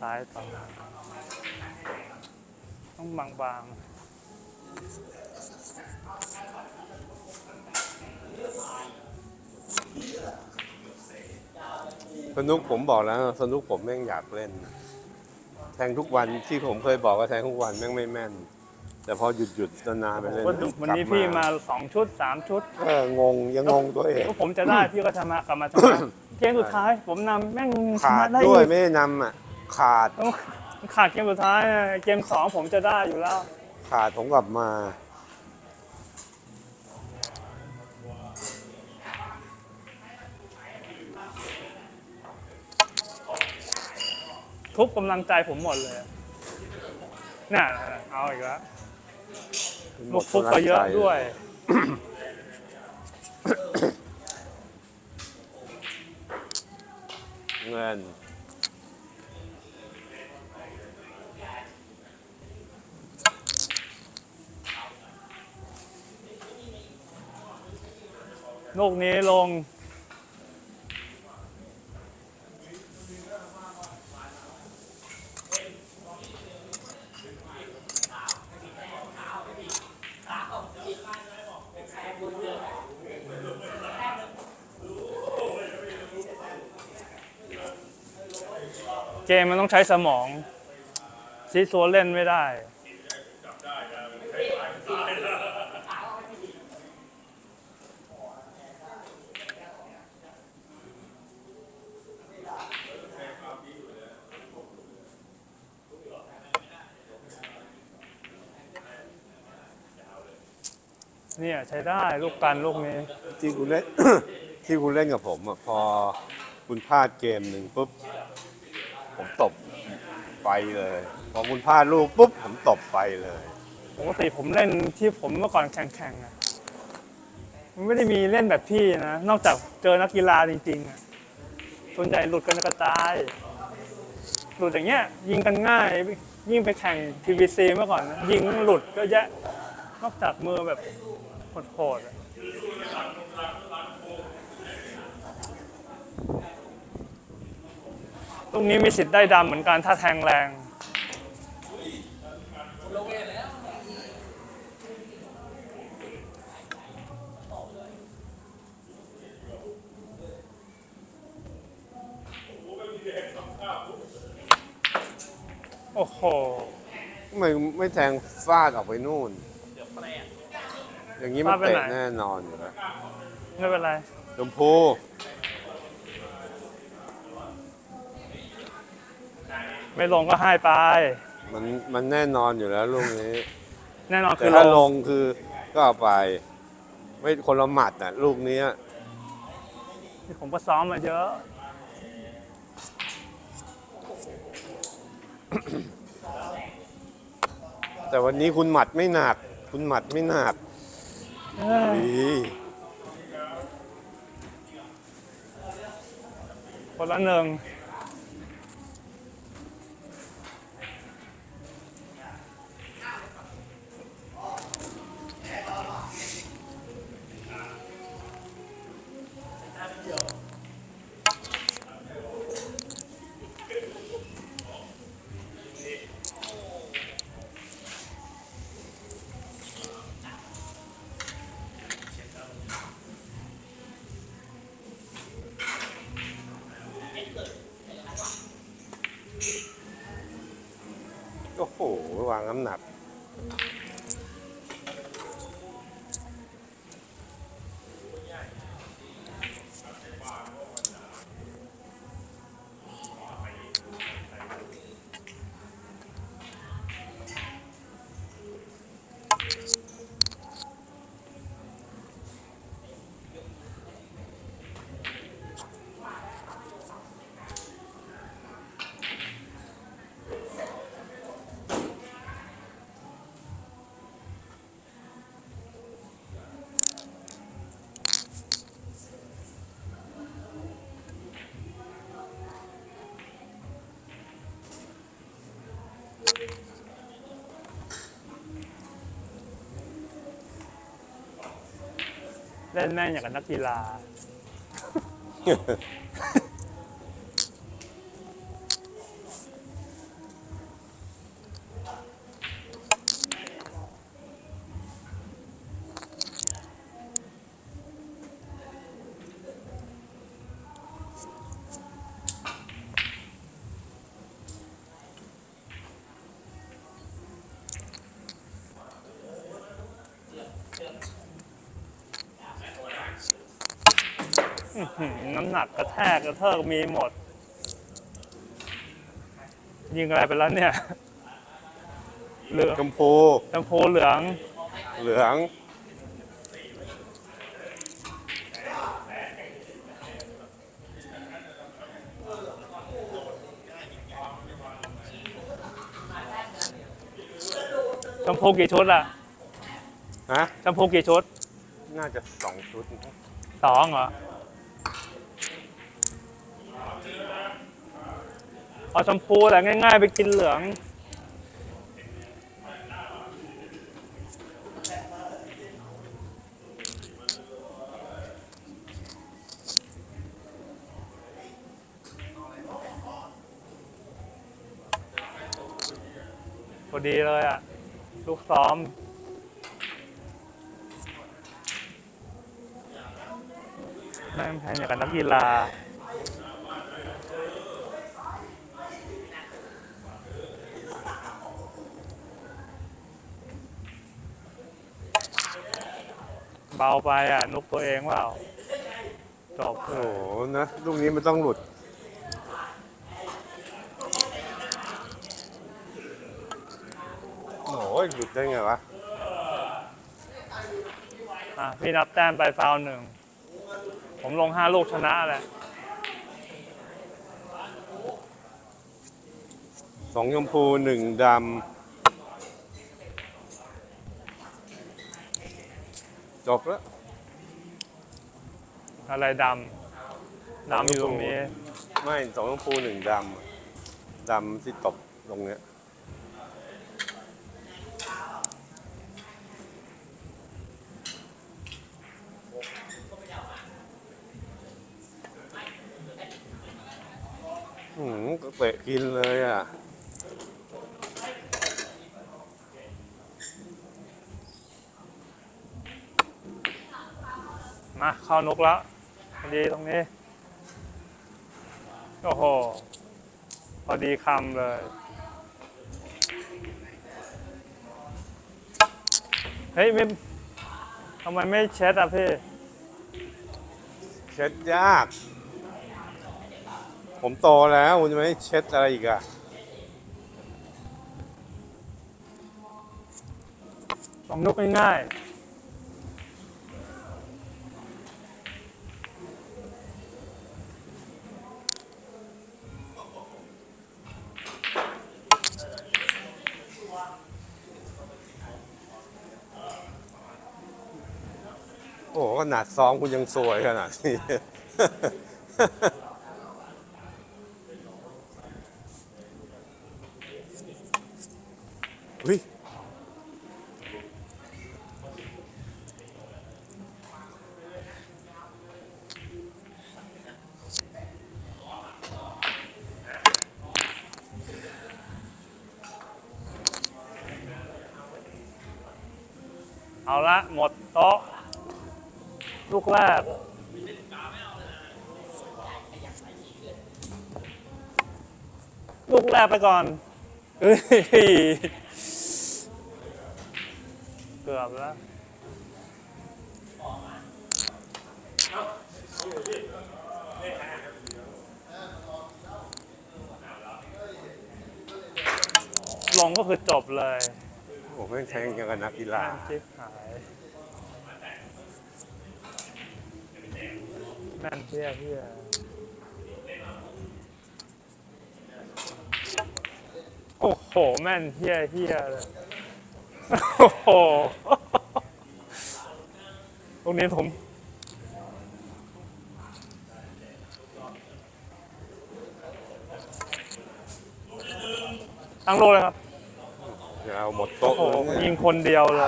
ซ้ายต่อ ต้องบางสนุกผมบอกแล้วสนุกผมแม่งอยากเล่น แทงทุกวันที่ผมเคยบอกว่าแทงทุกวันแม่งไม่แม่น แต่พอหยุดหยุดๆนานๆไปเล่นๆวันวันนี้กลับพี่มาสองชุดสามชุดเอองงยังงงตัวเองก็ผมจะได้พี่ก็ชนะกลับมาชนะเกมสุดท้าย ผมนำแม่งชขานะดได้ด้วยอีกไม่ได้นำอะ ขาดต้องขาดเกมสุดท้ายอะเกมสองผมจะได้อยู่แล้ว ขาดผมกลับมา ทุบกำลังใจผมหมดเลยน่ะเอาอีกแล้วหมลูดกฟุกก็เยอะกำลังใจด้วย เงิน ลูกนี้ลง เกมมันต้องใช้สมองซีซัวเล่นไม่ได้ เนี่ยใช้ได้ลูกกันลูกนี้ ที่คุณเล่น ที่คุณเล่นกับผมอะพอคุณพลาดเกมหนึ่งปุ๊บ ผมตบไปเลย พอคุณพลาดลูกปุ๊บ ผมตบไปเลย ปกติผมเล่นที่ผมเมื่อก่อนแข่งๆอะมันไม่ได้มีเล่นแบบพี่นะ นอกจากเจอนักกีฬาจริงๆอะส่วนใหญ่หลุดกันกระจาย หลุดอย่างเงี้ย ยิงกันง่าย ยิ่งไปแข่ง PVC เมื่อก่อนนะยิงหลุดก็แยะ นอกจากมือแบบ โหดๆอะตรงนี้มีสิทธิ์ได้ดำเหมือนกันถ้าแทงแรง โอ้โหไม่ไม่แทงฟาดออกไปนู่น อย่างนี้มันฟาดไปเตะไหนแน่นอนอยู่แล้วไม่เป็นไรชมพูไม่ลงก็ให้ไป มันมันแน่นอนอยู่แล้วลูกนี้ แน่นอนแต่คือถ้าลลงงคือก็เอาไป ไม่คนละหมัดน่ะ ลูกเนี้ยผมก็ซ้อมมาเยอะ แต่วันนี้คุณหมัดไม่หนัก คุณหมัดไม่หนัก ดีคนละหนึ่ง วางน้ำหนัก เล่นแม่งอย่างกับนักกีฬาำหนักกระแทกกระเทิกมีหมด ยิงอะไรไปแล้วเนี่ยเหลืองชมพูชมพูเหลืองเหลืองชมพูกี่ชุดอะฮะชมพูกี่ชุด น่าจะสองชุดนะ สองเหรอ เอาชมพูแต่ง่าย ๆ ไปกินเหลือง พอดีเลยอะ ลูกซ้อมแม่งแพงอย่างกับนักกีฬา เบาไปอะ นุกตัวเองเปล่าจบโอ้โหนะลูกนี้มันต้องหลุด โอ้ยหลุดได้ไงวะ อะพี่นับแต้มไปฟาวล์หนึ่ง ผมลงห้าลูกชนะแหละสองชมพูหนึ่งดำ จบแล้ว อะไรดำดำอยู่ตรงนี้ ไม่สองชมพูหนึ่งดำดำที่ตบตรงเนี้ยอืมก็เตะกินเลยอะ มาเข้านกแล้วพอดีตรงนี้ โอ้โห พอดีคำเลย เฮ้ยไม่ทำไมไม่เช็ดอะพี่ เช็ดยาก ผมโตแล้วคุณจะไม่ให้เช็ดอะไรอีกอะลองนกง่ายๆ โอ้โหขนาดซ้อมคุณยังสวยขนาดนี้เฮ้ยเอาละ หมดโต๊ะ ลูกแรกลูกแรกไปก่อนเฮ้ยเกือบแล้วลงก็คือจบเลย โอ้โหแม่งแทงอย่างกับนักกีฬาแม่งชิบหาย แม่นเพี้ยเพี้ยโอ้โห แม่นเพี้ยเพี้ยเลยโอ้โหตรงนี้ผมตั้งโลเลยครับจะเอาหมดโต๊ะโหเลยยิเนี่ยงคนเดียวเลย